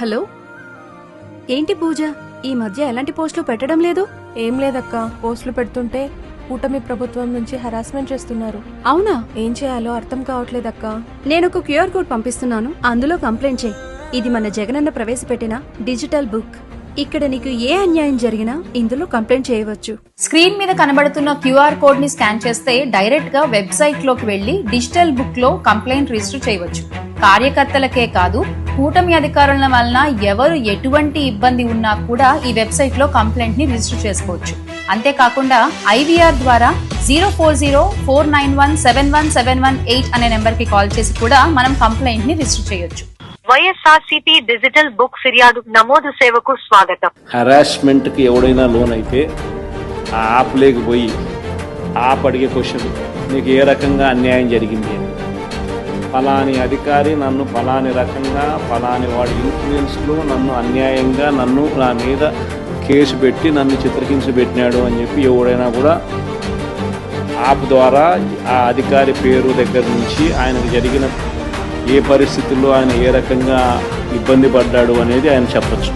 Hello? ఏంటి పూజ? ఈ మధ్య ఎలాంటి పోస్టులు పెట్టడం లేదు? ఏం లేదక్క. పోస్టులు పెడుతుంటే కూటమి ప్రభుత్వం నుంచి హరాస్మెంట్ చేస్తున్నారు. అవునా? ఏం చేయాలో అర్థం కావట్లేదక్క. నేను ఒక క్యూఆర్ కోడ్ పంపిస్తున్నాను. అందులో కంప్లైంట్ చేయి. ఇది మన జగనన్న ప్రవేశపెట్టిన డిజిటల్ బుక్. ఇక్కడ నీకు ఏ అన్యాయం జరిగినా ఇందులో కంప్లైంట్ చేయవచ్చు. స్క్రీన్ మీద కనబడుతున్న క్యూఆర్ కోడ్ని స్కాన్ చేస్తే డైరెక్ట్గా వెబ్సైట్లోకి వెళ్ళి డిజిటల్ బుక్లో కంప్లైంట్ రిజిస్టర్ చేయవచ్చు. కార్యకర్తలకే కాదు కూటమి అధికారుల వలన ఎవరు ఎటువంటి ఇబ్బంది ఉన్నా కూడా ఈ వెబ్సైట్లో కంప్లైంట్ని రిజిస్టర్ చేసుకోవచ్చు. అంతేకాకుండా ఐవీఆర్ ద్వారా zero four zero four nine one seven one seven one eight అనే నెంబర్కి కాల్ చేసి కూడా మనం కంప్లైంట్ని రిజిస్టర్ చేయొచ్చు. వైఎస్ఆర్సీపీ డిజిటల్ బుక్ ఫిర్యాదు నమోదు సేవకు స్వాగతం. హరాస్మెంట్కి ఎవడైనా లోన్ అయితే ఆ యాప్ లేకపోయి యాప్ అడిగే క్వశ్చన్ నీకు ఏ రకంగా అన్యాయం జరిగింది అని. ఫలాని అధికారి నన్ను ఫలాని రకంగా ఫలాని వాడి ఇన్ఫ్లుయెన్స్లో నన్ను అన్యాయంగా నన్ను నా మీద కేసు పెట్టి నన్ను చిత్రహింస పెట్టినాడు అని చెప్పి ఎవడైనా కూడా యాప్ ద్వారా ఆ అధికారి పేరు దగ్గర నుంచి ఆయనకు జరిగిన ఏ పరిస్థితుల్లో ఆయన ఏ రకంగా ఇబ్బంది పడ్డాడు అనేది ఆయన చెప్పచ్చు.